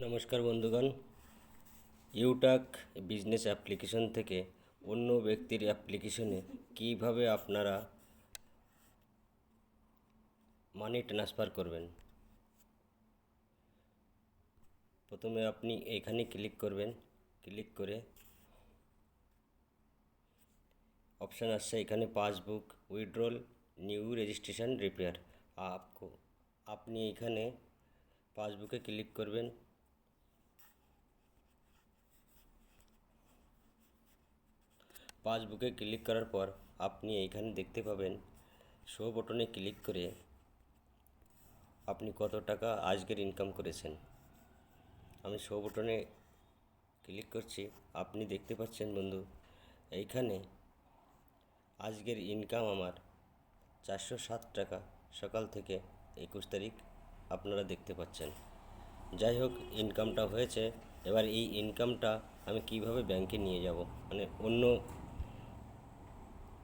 নমস্কার বন্ধুগণ। ইউটাক business application থেকে অন্য ব্যক্তির অ্যাপ্লিকেশনে কীভাবে আপনারা মানি ট্রান্সফার করবেন? প্রথমে আপনি এখানে ক্লিক করবেন। ক্লিক করে অপশান আসছে এখানে passbook, withdrawal, new registration, repair. আপনি এখানে পাসবুকে ক্লিক করবেন। পাসবুকে ক্লিক করার পর আপনি এইখানে দেখতে পাবেন শো বটনে ক্লিক করে আপনি কত টাকা আজকের ইনকাম করেছেন। আমি শো বটনে ক্লিক করছি, আপনি দেখতে পাচ্ছেন বন্ধু, এইখানে আজকের ইনকাম আমার চারশো সাত টাকা, সকাল থেকে একুশ তারিখ আপনারা দেখতে পাচ্ছেন। যাই হোক ইনকামটা হয়েছে, এবার এই ইনকামটা আমি কীভাবে ব্যাংকে নিয়ে যাব? মানে অন্য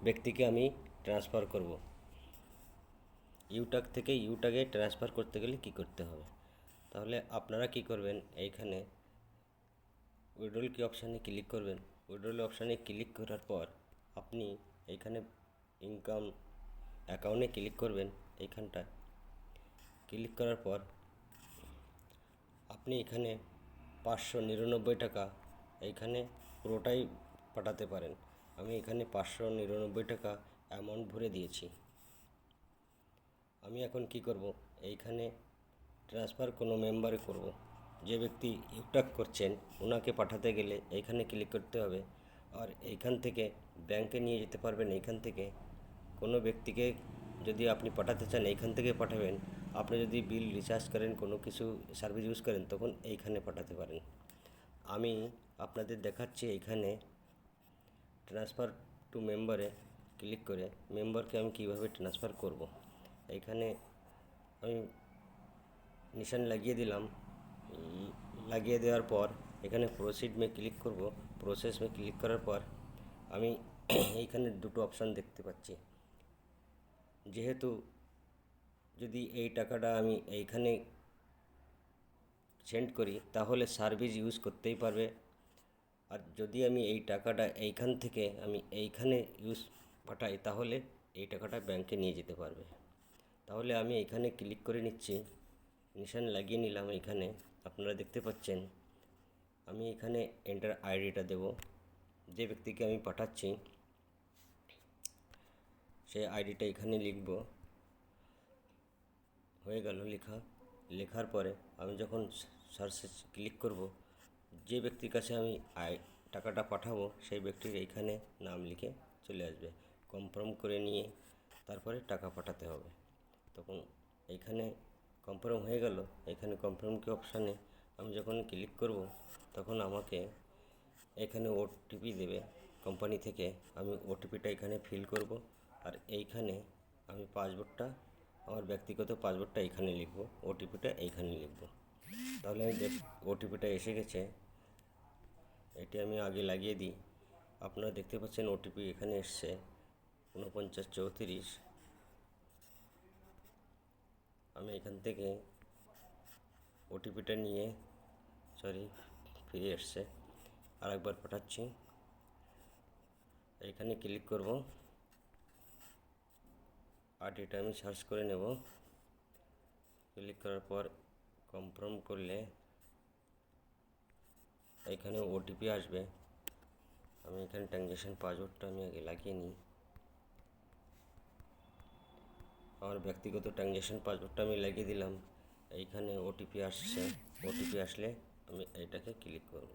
ব্যক্তিকে আমি ট্রান্সফার করব। ইউটাক থেকে ইউটাকে ট্রান্সফার করতে গেলে কি করতে হবে? তাহলে আপনারা কি করবেন? এইখানে উইড্রল কি অপশানে ক্লিক করবেন। উইড্রল অপশানে ক্লিক করার পর আপনি এইখানে ইনকাম অ্যাকাউন্টে ক্লিক করবেন এইখানটায় ক্লিক করার পর আপনি এখানে পাঁচশো নিরানব্বই টাকা এইখানে পুরোটাই পাঠাতে পারেন। আমি এখানে পাঁচশো নিরানব্বই টাকা অ্যামাউন্ট ভরে দিয়েছি। আমি এখন কি করব? এইখানে ট্রান্সফার কোনো মেম্বারে করব। যে ব্যক্তি ইউটাক করছেন ওনাকে পাঠাতে গেলে এইখানে ক্লিক করতে হবে। আর এইখান থেকে ব্যাংকে নিয়ে যেতে পারবেন। এইখান থেকে কোনো ব্যক্তিকে যদি আপনি পাঠাতে চান, এইখান থেকে পাঠাবেন। আপনি যদি বিল রিচার্জ করেন, কোনো কিছু সার্ভিস ইউজ করেন, তখন এইখানে পাঠাতে পারেন। আমি আপনাদের দেখাচ্ছি এইখানে ট্রান্সফার টু মেম্বারে ক্লিক করে মেম্বারকে আমি কীভাবে ট্রান্সফার করব? এইখানে আমি নিশান লাগিয়ে দিলাম। লাগিয়ে দেওয়ার পর এখানে প্রসিড মে ক্লিক করব। প্রসেস মে ক্লিক করার পর আমি এইখানে দুটো অপশান দেখতে পাচ্ছি। যেহেতু যদি এই টাকাটা আমি এইখানে সেন্ড করি, তাহলে সার্ভিস ইউজ করতেই পারবে। আর যদি আমি এই টাকাটা এইখান থেকে আমি এইখানে ইউজ পাঠাই, তাহলে এই টাকাটা ব্যাংকে নিয়ে যেতে পারবে। তাহলে আমি এখানে ক্লিক করে নিচ্ছি, নিশান লাগিয়ে নিলাম এখানে। আপনারা দেখতে পাচ্ছেন, আমি এখানে এন্টার আইডিটা দেব। যে ব্যক্তিকে আমি পাঠাচ্ছি সেই আইডিটা এখানে লিখব। হয়ে গেল লেখা। লেখার পরে আমি যখন সার্চে ক্লিক করব যে ব্যক্তির কাছে আমি আই টাকাটা পাঠাবো, সেই ব্যক্তির এইখানে নাম লিখে চলে আসবে। কনফার্ম করে নিয়ে তারপরে টাকা পাঠাতে হবে। তখন এইখানে কনফার্ম হয়ে গেল। এখানে কনফার্ম কি অপশানে আমি যখন ক্লিক করব, তখন আমাকে এখানে ওটিপি দেবে। কোম্পানি থেকে আমি ওটিপিটা এখানে ফিল করব আর এইখানে আমি পাসওয়ার্ডটা আমার ব্যক্তিগত পাসওয়ার্ডটা এখানে লিখব ওটিপিটা এইখানে লিখব। তাহলে দেখ ওটিপিটা এসে গেছে। এটি আমি আগে লাগিয়ে দিই। আপনারা দেখতে পাচ্ছেন ওটিপি এখানে এসছে। ঊনপঞ্চাশ চৌত্রিশ। আমি এখান থেকে ওটিপিটা নিয়ে সরি ফিরে এসছে। আরেকবার পাঠাচ্ছি। এখানে ক্লিক করব। আর এটা আমি সার্চ করে নেব। ক্লিক করার পর কনফার্ম করলে এখানে ওটিপি আসবে। আমি এখানে ট্রানজ্যাকশন পাসওয়ার্ডটা আমি আগে লাগিয়ে নিই। আমার ব্যক্তিগত ট্রানজ্যাকশন পাসওয়ার্ডটা আমি লাগিয়ে দিলাম। এইখানে ওটিপি আসছে। ওটিপি আসলে আমি এটাকে ক্লিক করব।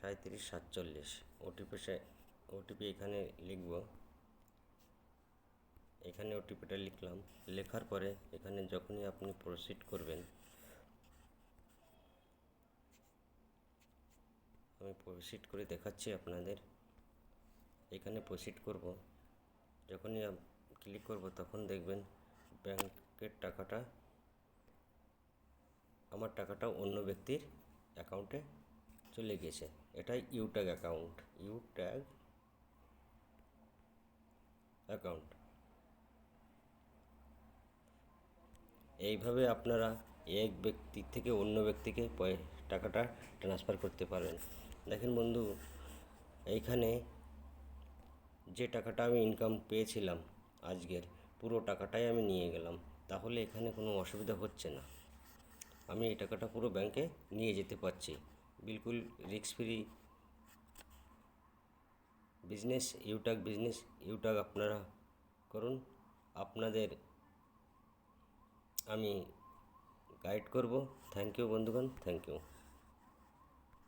সাঁত্রিশ সাতচল্লিশ। ওটিপি সে ওটিপি এখানে লিখব। এখানে ওটিপিটা লিখলাম। লেখার পরে এখানে যখনই আপনি প্রসিড করবেন, আমি প্রসিড করে দেখাচ্ছি আপনাদের। এখানে প্রসিড করব। যখনই ক্লিক করব, তখন দেখবেন ব্যাংকের টাকাটা, আমার টাকাটা অন্য ব্যক্তির অ্যাকাউন্টে চলে গেছে এটাই ইউট্যাগ অ্যাকাউন্ট ইউট্যাগ অ্যাকাউন্ট এইভাবে আপনারা এক ব্যক্তি থেকে অন্য ব্যক্তিকে টাকাটা ট্রান্সফার করতে পারবেন। দেখেন বন্ধু, এইখানে যে টাকাটা আমি ইনকাম পেয়েছিলাম আজকের, পুরো টাকাটাই আমি নিয়ে গেলাম। তাহলে এখানে কোনো অসুবিধা হচ্ছে না। আমি এই টাকাটা পুরো ব্যাংকে নিয়ে যেতে পারছি। বিলকুল রিস্ক ফ্রি বিজনেস ইউটাক বিজনেস ইউটাক আপনারা করুন। আপনাদের আমি গাইড করব। থ্যাংক ইউ বন্ধুগণ থ্যাংক ইউ